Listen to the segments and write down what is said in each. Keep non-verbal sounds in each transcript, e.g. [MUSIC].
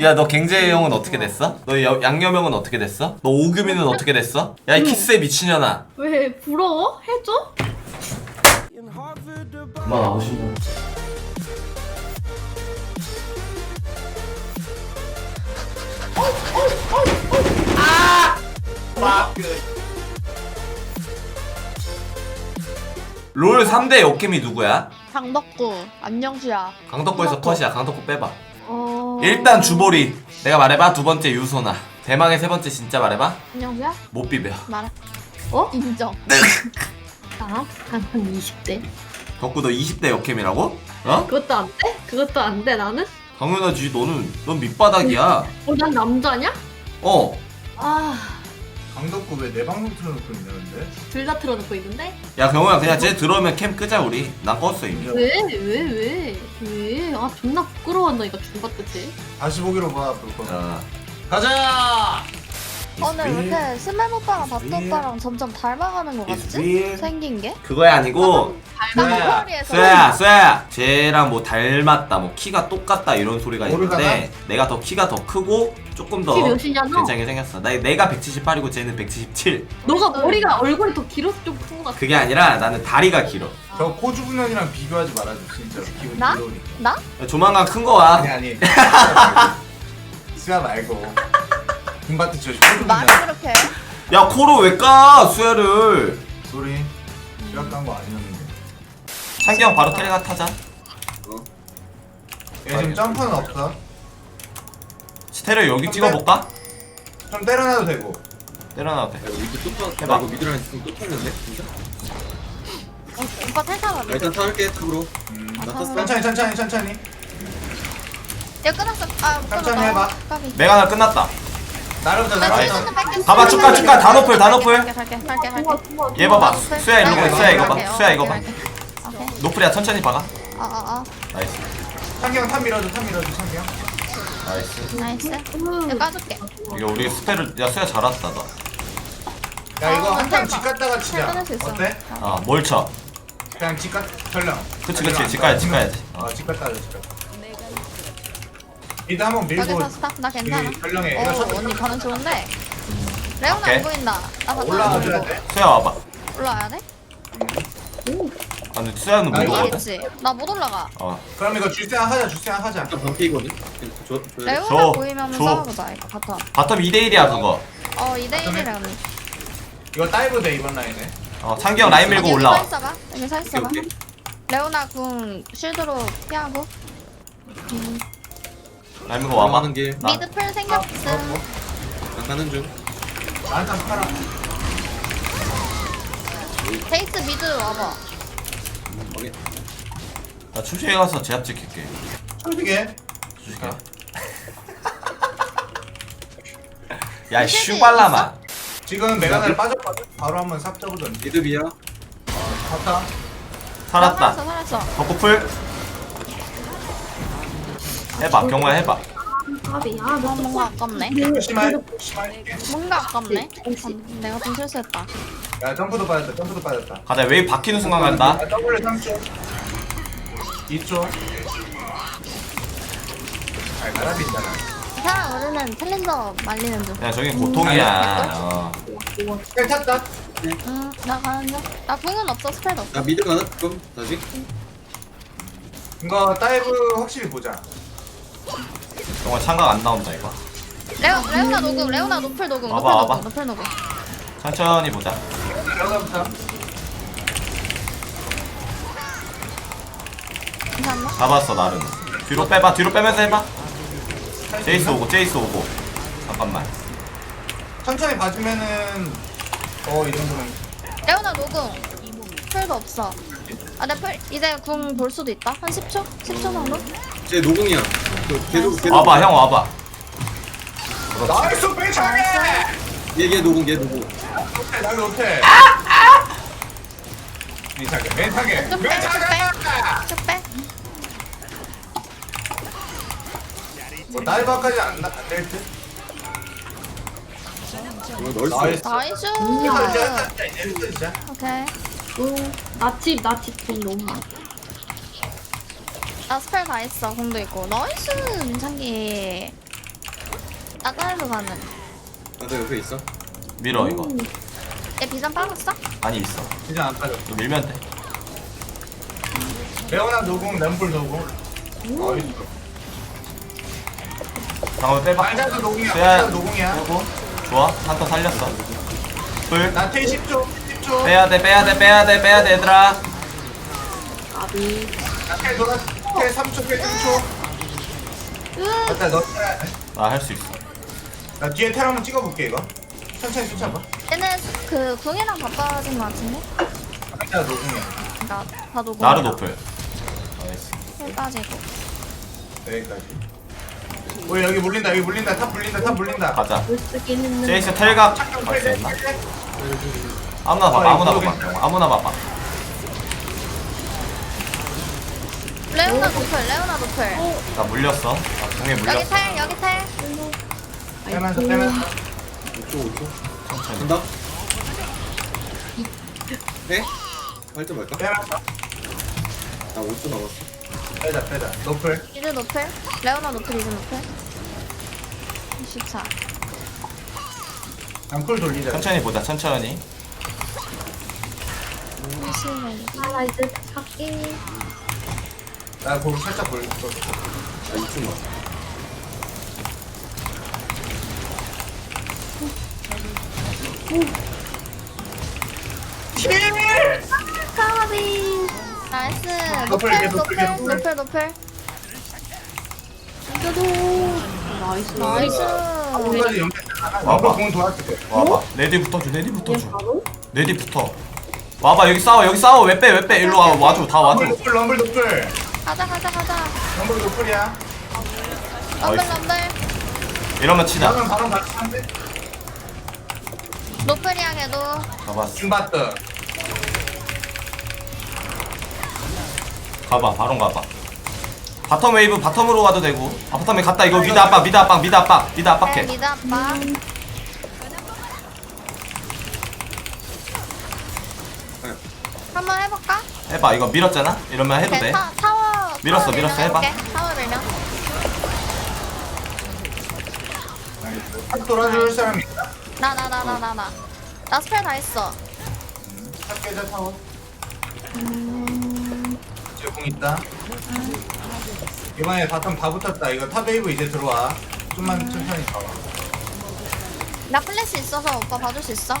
야 너 갱제 형은 어떻게 됐어? 너 여- 양념형은 어떻게 됐어? 너 오규민은 어떻게 됐어? 야 이 키스의 미친년아 왜 부러워? 해줘? 엄마 나오신다 롤 3대 역캠이 누구야? 강덕구 안녕수야 강덕구에서 컷이야 강덕구 빼봐 어... 일단 주보리 내가 말해봐 두 번째 유소나 대망의 세 번째 진짜 말해봐 안녕수야 못 비벼 말해 어? 인정 나? 한 20대? 덕구 너 20대 역캠이라고? 어? 그것도 안 돼? 그것도 안 돼 나는? 당연하지 너는 넌 밑바닥이야 어, 난 남자냐? 어 아... 강덕구 왜내 방송 틀어놓고 있냐는데? 둘 다 틀어놓고 있는데? 야 경호야 그냥 쟤 들어오면 캠 끄자 우리 난 껐어 이미 왜? 왜? 왜? 왜? 아 존나 부끄러워한다 이거 중박끝에 다시 보기로 봐, 볼 거. 어. 가자! 오늘 왜 이렇게 스멜 오빠랑 밥도 오빠랑 점점 닮아가는 것 It's 같지? 생긴 게? 그거야 아니고. 목소리에서 쏘야 쏘야 쟤랑 뭐 닮았다 뭐 키가 똑같다 이런 소리가 있는데 모르잖아. 내가 더 키가 더 크고 조금 더 키 몇이냐 너? 괜찮게 생겼어 나, 내가 178이고 쟤는 177 너가 머리가 얼굴이 더 길어서 좀 큰 것 같아 그게 아니라 나는 다리가 길어 저 코주분현이랑 비교하지 말아줘, 진짜로. 기분 나? 더러우니까. 나? 조만간 큰 거야 아니, 아니. [LAUGHS] 수야 말고. 저 코주분현. 말을 그렇게 해? 야 코로 왜 까 수야를 소리. 수야 깐거 아니었는데. 창경 바로 텔가 타자 얘 지금 점프는 없어. 스테레오 여기 찍어볼까? 좀 때려놔도 되고. 때려놔도 돼 야, 미드 또 타, 해봐. 나 이거 미드랑 있으면 또 타는데? 진짜? 어, 오빠 탈타가 야, 일단 타볼게, 탑으로. 음. 나 탔어. 천천히, 천천히, 천천히. 야 끊었어 아 천천히 끊었다. 해봐. 까비 메가나 끝났다 나름부터 나 나이스. 칠수는 나름부터. 뺄게 가봐, 축가, 축가, 다 높을, 다 높을. 갈게 갈게 갈게 갈게 얘 봐봐. 수야 이거 봐나 수야 이거 봐 어, 수야 이거 봐 노플이야 천천히 박아 아아아 나이스 창경 탑 밀어줘, 탑 밀어줘, 창경. 나이스 나이스 음. 야 까줄게 이거 우리 스페를 야 수야 잘했다 야, 이거 어, 한판 텔집 갔다가 치자. 끊을 수 있어 어때? 너어뭘쳐 그냥 집 갔, 전령. 그치, 그치, 집 가야지, 집 가야지. 어, 집 갔다 가자, 집 갔다. 이따 한번 밀고. 여기서 스탑 나 괜찮아. 여기 전령에. 어 이거 언니 반응 좋은데. 레오나 오케이. 안 보인다. 나 봤다 올라와줘야 돼. 수야 와봐. 올라와야 돼? 아 근데 수야는 못나 이거 뒤에 올라가 있지 나 못 올라가. 어. 그럼 이거 줄세야 하자, 줄세야 하자. 일단 반피거든? 레오나 줘, 보이면 줘. 싸워보자 이거. 바텀. 바텀 2대1이야 그거. 어 2대1이래 언니 이거 다이브 돼 이번 라인에. 어 창경 라인 밀고 여기 올라와. 서 있어봐 여기 서 있어봐 오케이, 오케이. 레오나 궁 쉴드로 피하고 라인 밀고 와봐 올라가는 길. 나 미드 풀 어, 생겼음 나 가는 중. 나한테 한번 팔아. 제이스 미드 와봐 오케이. 나 추시에 가서 제압 지킬게 솔직해. 추시게 야 슈발라마 지금 메가나를 빠졌거든. 바로 한번 삽 잡으던지. 미드 비야. 갔다. 살았다 살았어 살았어 덕구풀 해봐 경호야 해봐 아아너 뭔가 아깝네 심할, 심할. 뭔가 아깝네 아, 내가 좀 실수했다 야 점프도 빠졌다. 점프도 빠졌다. 가자 웨이 박히는 순간 간다 야, W 3초. 2초. 잘 가라 빈다나. 사람 우리는 챌린저 말리는 중야 저긴 고통이야 어. 잘 탔다. 응, 나 가는 중. 나 궁은 없어, 스펠도 없어. 나 미드 가나? 그럼 다시? 이거 다이브 확실히 보자. 정말 창각 안 나온다 이거 레오, 레오나 녹음, 레오나 노플 녹음, 노플 와봐, 와봐. 녹음, 노플 녹음. 천천히 보자. 괜찮나? 잡았어 나름 뒤로 빼봐 뒤로 빼면서 해봐 제이스 오고 제이스 오고 잠깐만 천천히 봐주면은 어이 정도면 레오나 녹음. 풀도 없어. 아, 내 풀, 이제 궁 볼 수도 있다? 한 10초? 10초 정도? 쟤 노공이야. 그 계속, 계속. 와봐 형 와봐 그렇지 나이스 빼차게 얘, 얘 노공, 얘. 호텔 나기 호텔 멘타게 멘타게 좀 빼, 멘타게 쭉 빼. 뭐 다이버까지 안될 듯? 나이스. 나이스. 이거 이제 한다 이제 이제 진짜 오케이. 응, 나집 나집 돈 너무 많아 나 스펠 다 했어, 궁도 있고. 나이스, 민창기. 나 딸로 가는. 나도 옆에 있어 밀어 이거 얘 비전 빠졌어? 아니 있어 진짜 안 빠져. 이거 밀면 돼 레오나 노공, 램볼 노공. 어이구. 잠깐만 빼봐 말자도 노공이야. 빼야 말자도 노공이야. 빼고 좋아 한턴 살렸어 불나 T 10초, 10초. 빼야 돼 빼야 돼 빼야 돼 빼야 돼 얘들아 아비. 나 T 돌아. T 3초, T 3초. 일단 너, 나할 수 있어 나 뒤에 텔 한번 찍어볼게 이거. 천천히 쫓아봐. 얘는 그 궁이랑 바빠진 것 같은데? 말자 노공이야. 그니까 다 녹음. 나르 노플 나이스 힐 빠지고. 여기까지. 오 여기 물린다, 여기 물린다, 탑 물린다, 탑 물린다. 가자 물 쓰긴 했는데. 제이스 텔각 갈 수 있나? 아무나 봐봐 아무나 봐봐 아무나 봐봐 레오나 노플, 레오나 노플. 나 물렸어 나 여기 물렸어 탈, 여기 탈. 빼면서 빼면서. 5초 5초 천천히 간다 해? 할때 말까? 빼면서. 나 5초 남았어 빼자, 빼자. 노플. 이즈 노플. 레오나 노플, 이즈 노플. 24. 난쿨 돌리자. 천천히 보자 천천히 21. 아, 나 이제 찾기. 나 거기 살짝 돌렸어. 나 2초 남았어 카비. 나이스. 노플, 노플, 노플. 노플, 노플. 이겨도. 나이스. 나이스. 끝까지 연결. 와봐. 와봐. 공 도와줄게. 와봐 레디 붙어줘 레디 얘 붙어줘 바로? 레디 붙어 와봐 여기 싸워 여기 싸워 왜 빼 왜 빼 일로 와 와줘 다 와줘 럼블 노플, 럼블 노플. 가자, 가자, 가자. 럼블 노플이야. 럼블, 나이스. 이러면 치자 나는 바로 같이 한대. 노플이야, 걔도. 가봤어 김바트. 가봐 바로 가봐 바텀 웨이브 바텀으로 가도 되고 아 바텀에 갔다 이거 미드 압박 미드 압박 미드 압박 미드 네, 압박해 미드 아빠. 한번 해볼까? 해봐 이거 밀었잖아 이러면 해도 돼 타, 타워. 밀었어, 타워 밀었어, 밀면 해봐. 해볼게. 타워 밀면. 탑 돌아줄 사람 있다. 나, 나, 나, 나, 나, 나. 나 스펠 다 했어. 탑 깨자 타워. 이제 공 있다. 이번에 바텀 다 붙었다. 이거 탑 웨이브 이제 들어와. 좀만 천천히 가봐. 나 플래시 있어서 오빠 봐줄 수 있어?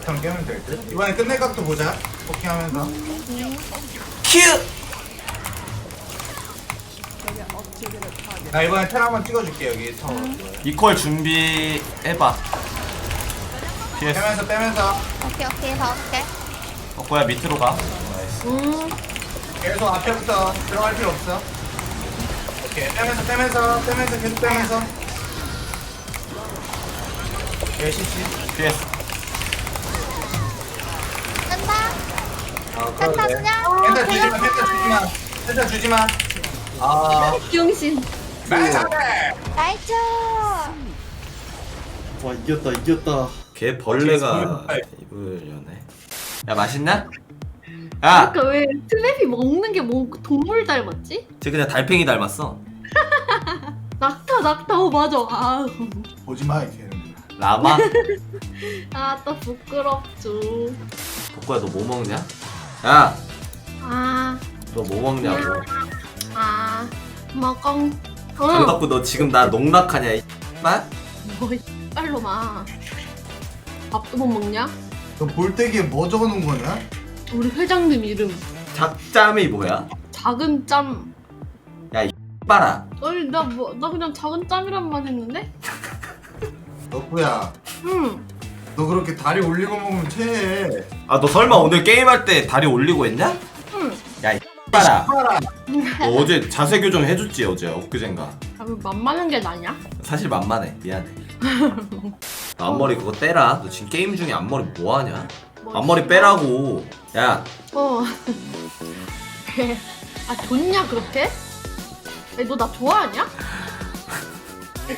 바텀 깨면 될 듯. 이번에 끝낼 각도 보자. 포킹하면서. 큐 나 이번에 텔 한번 찍어줄게 여기 타워. 이퀄 준비해봐 PS 빼면서 빼면서 오케이, 오케이. 다섯 개. 덕구야 밑으로 가 나이스 음. 계속 앞에부터 들어갈 필요 없어. 오케이 빼면서 빼면서 빼면서 계속 빼면서. 예 CC. PS 뜬다. 아 펜타 그러네. 그냥. 펜타 주지마 펜타 주지마 펜타 주지 마. 아 병신. 나이스네. 나이스. 와 이겼다 이겼다 걔 아, 벌레가 입을 여네 야 맛있나? 야! 그러니까 왜 트랩이 먹는 게 뭐 동물 닮았지? 쟤 그냥 달팽이 닮았어 [LAUGHS] 낙타 낙타 어 맞아 [LAUGHS] 아, 보지 마 이렇게. 라마? 아또 부끄럽죠 덕구야 너 뭐 먹냐? 야! 아 너 뭐 먹냐고 아, 먹엉 응 강덕구 너 지금 나 농락하냐 이 말? 뭐 빨로 마 밥도 못 먹냐? 너 볼때기에 뭐 적어놓은 거냐? 우리 회장님 이름 작짬이 뭐야? 작은 짬 빨아 아니 나뭐 나 그냥 작은 짬이란 말 했는데? 너구야. 응 너 그렇게 다리 올리고 먹으면 체해. 아 너 설마 오늘 게임할 때 다리 올리고 했냐? 응. 야이 빨아 봐라. 너 어제 자세 교정 해줬지 어제 엊그젠가 아, 왜 만만한 게 나냐? 사실 만만해 미안해 [LAUGHS] 너 앞머리 그거 떼라 너 지금 게임 중에 앞머리 뭐하냐? 앞머리 빼라고 야 어. 아 좋냐 그렇게? 너 나 좋아하냐?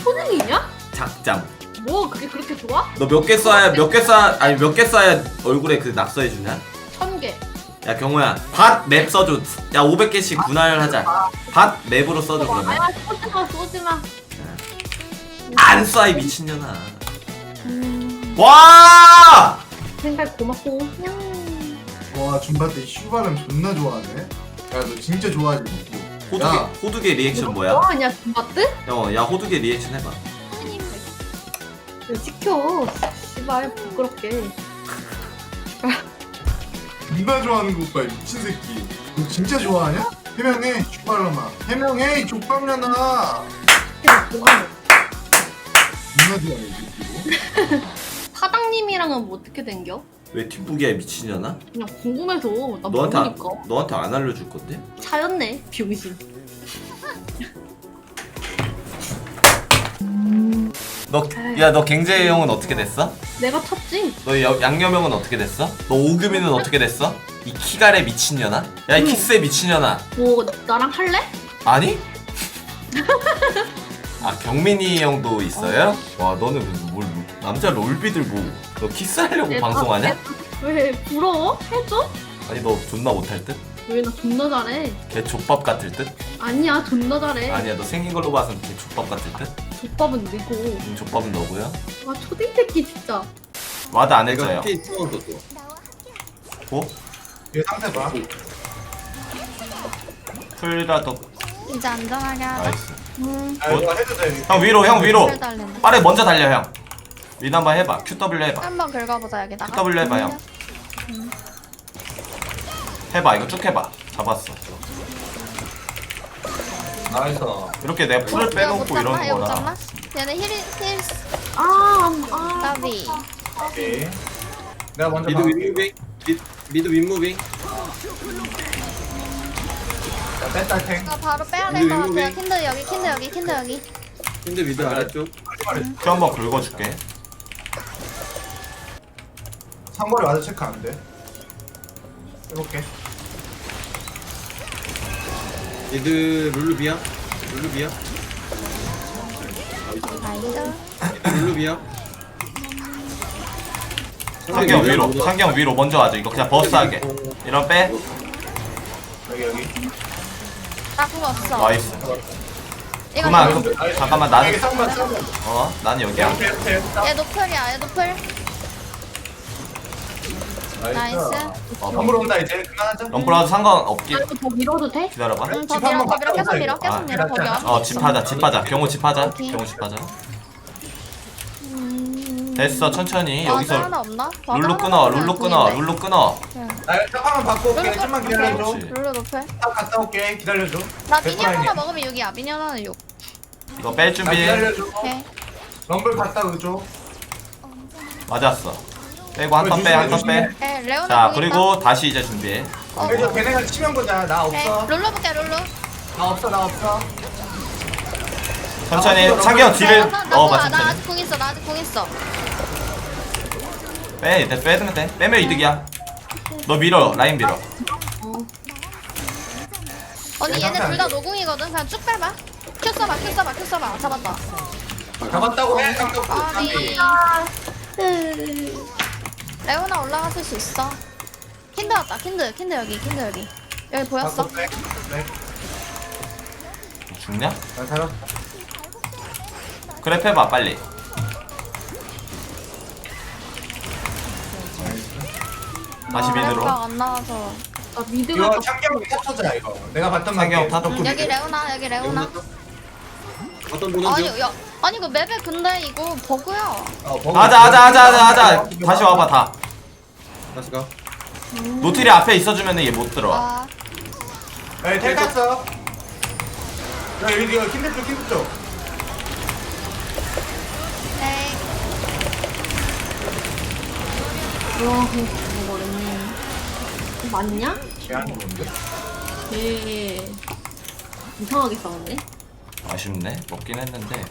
초능이냐? 작짬 뭐 그게 그렇게 좋아? 너 몇 개 쏴야 몇 개 쏴 아니 몇 개 쏴야 얼굴에 그 낙서해 주냐? 천 개. 야 경호야 밭 맵 써줘 야 500개씩 분할하자 밭 맵으로 써줘 그러면 아야 쏘지 마 쏘지 마 안 쏴 이 미친년아 음, 와 생각 고맙고 냥. 와때 슈바람 존나 좋아하네 야 너 진짜 좋아하지 뭐. 호두개 야. 호두개 리액션 뭐야 뭐하냐 줌바트? 어야 호두개 리액션 해봐 왜 시켜 씨발 부끄럽게 존나 좋아하는 거 봐, 미친 새끼. 너 진짜 좋아하냐? 해명해, 족발놈아. 해명해, 이 족발년아. 뭐하냐 존나 좋아해, 이 새끼고. [LAUGHS] 사장님이랑은 뭐 어떻게 된겨? 왜 뒷북이야 이 미친년아 그냥 궁금해서 나 너한테 안, 모르니까 너한테 안 알려줄 건데 차였네 병신 너 야 너 갱제 형은 어떻게 됐어? 내가 쳤지 너 여- 양념형은 어떻게 됐어? 너 오금이는 어떻게 됐어? 이 키갈의 미친년아? 야이 키스의 미친년아 뭐 나랑 할래? 아니? 아 경민이 형도 있어요? 와 너는 뭘 남자 롤비들 뭐 너 키스하려고 내가- 방송하냐? 내가- 왜 부러워? 해줘? 아니 너 존나 못할 듯? 왜 나 존나 잘해 개 족밥 같을 듯? 아니야 존나 잘해 아니야 너 생긴 걸로 봐선 개 족밥 같을 듯? 족밥은 니고 음, 족밥은 너고요 아 초딩 새끼 진짜 와드 안 내가 해줘요 피 채워서 또. 고? 얘 상태 봐. 풀라도 이제 안전하게 하자. 나이스 음. 아, 이거 해도 돼. 형 위로 형 위로 풀. 빠르게 먼저 달려 형 위도 한번 해봐 QW 해봐 한번 긁어보자 여기다가. QW 해봐 형 해봐 이거 쭉 해봐 잡았어 나이스. 이렇게 내가 풀을 빼놓고 잡나? 이러는 이거 못 거라 잡나? 얘네 힐, 힐, 아아 나비. 오케이. 내가 먼저 미드 막을게. 윗무빙. 미, 미드 윗무빙. 자, 뺐다, 탱. 이거 바로 빼야 될 이거, 것 이거 같아요. 왜? 킨드 여기, 킨드 여기, 킨드 여기. 근데 미드 아래쪽. 큐 한번 긁어줄게 상거리 와도 체크 안 돼. 해볼게. 미드 룰루비야. 룰루비야. 나이스. 룰루비야. 상경 위로 상경 위로 먼저 와줘 이거 그냥 버스하게 이런 빼 여기, 여기. 나 그거 없어. 나이스 이거 그만 좀- 그, 잠깐만 여기 나는 쌍만, 쌍만. 어? 난 여기야. 얘 노플이야, 얘 노플. 나이스. 어, 럼블 온다, 이제. 그만하자. 럼프라도 상관없기 이거 더 밀어도 돼? 기다려봐 응, 더 집 밀어, 한번 더 밀어, 계속 밀어, 이거. 계속 아, 밀어, 거기 그래, 앞에 어 집하자 집하자 경호 집하자 오케이. 경호 집하자 음. 됐어 천천히 와드 여기서 하나 없나? 룰루 하나 끊어 룰루 끊어. 룰루 끊어 응. 나 짝방만 받고 올게. 룰루 좀만. 기다려줘. 그렇지. 룰루 노플. 딱 갔다 올게. 기다려줘. 나내 미니언 하나. 먹으면 6이야. 미니언 하나 6. 이거 뺄 나 준비 기다려줘. 오케이. 럼블 갔다 오줘. 맞았어 빼고 한턴 빼 한 턴빼자 에, 레오나 공 그리고 다시 이제 준비해 있다. 어, 그래서 어. 걔네가 치면 보자. 나. 없어. 룰루 볼게, 룰루. 나 없어, 나 없어. 천천히 아, 나, 뒤를 나, 나, 넣어봐 나, 나 천천히 아직 공 있어, 나 아직 공 있어. 빼 이제 빼면 돼 빼면 이득이야 너 밀어 라인 밀어 언니 야, 얘네 둘 다. 노공이거든. 그냥 쭉 빼봐. 큐 써봐, 큐 써봐, 큐 써봐. 잡았다. 잡았다고 해. 아니. 레오나 올라갔을 수 있어. 킨드 왔다, 킨드, 킨드 여기, 킨드 여기. 여기 보였어? 네. 죽냐? 나 살았어. 그래 패봐 빨리 다시 미드로 아, 안 나와서. 나 미드가 이거 참경 합쳐자 이거. 내가 봤던 게 탑. 여기 레오나, 여기 레오나. 어떤 보는 아니, 중? 야, 아니 그 맵에 근데 이거 버그야. 어, 버그. 하자 하자 하자 하자 하자 다시 와봐 다 다시 가. 노틸이 앞에 있어주면 얘 못 들어와 아, 여기 텔 탔어. 야, 여기 여기 킨드 쪽 킨드 쪽. 에이. 와 죽어버렸네 맞냐? 걔한 건데. 걔 이상하게 싸웠네 아쉽네 먹긴 했는데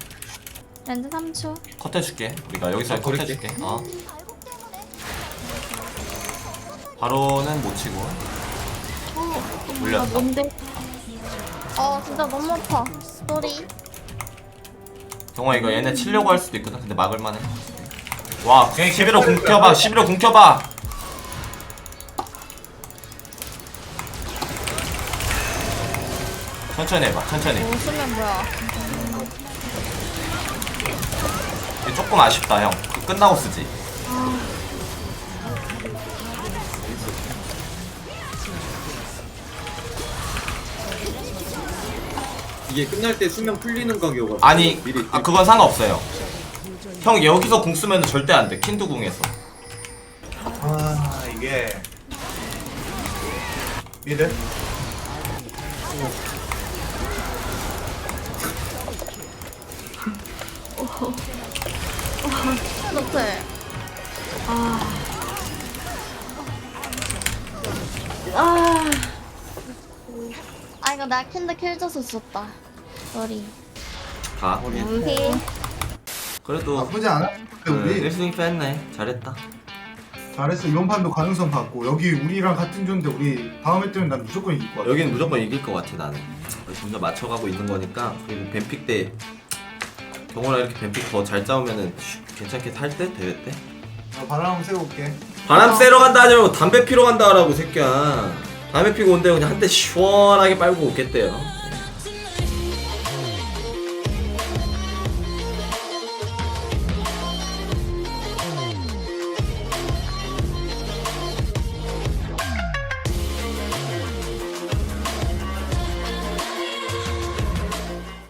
렌즈 3초. 컷 해줄게 우리가 여기서 아, 컷 고를게. 해줄게 어 바로는 못 치고 어, 또 물렸다. 뭔데? 어 진짜 너무 아파. 쏘리. 경화 이거 얘네 치려고 할 수도 있거든 근데 막을만해 와 예, 11호 궁 켜봐 11호 궁 켜봐 천천히 해봐 천천히. 오 수면 뭐야. 이게 조금 아쉽다 형. 그거 끝나고 쓰지. 이게 끝날 때 수면 풀리는 각이어가지고 아니 미리 아 그건 상관없어요. 형 여기서 궁 쓰면 절대 안돼. 킨드 궁에서. 아 이게. 미드 노플 아. 아. 아 이거 나 킨드 킬 줘서 줬다. 머리. 가 오케이. 그래도 나쁘지 않아? 근데 우리 1승 했네 잘했다. 잘했어. 이번 판도 가능성 봤고. 여기 우리랑 같은 조인데 우리 다음에 뜨면 난 무조건 이길 것 같아. 여기는 무조건 이길 것 같아 나는. 점점 맞춰가고 있는 거니까. 그리고 뱀픽 때 동원아 이렇게 뱀픽 더 잘 짜오면은 쉬- 괜찮게 탈 때? 대회 때? 나 바람 한번 세워볼게 바람 쐬러 간다 하지 말고 담배 피러 간다 하라고 새끼야 담배 피고 온대 그냥 한 대 시원하게 빨고 오겠대요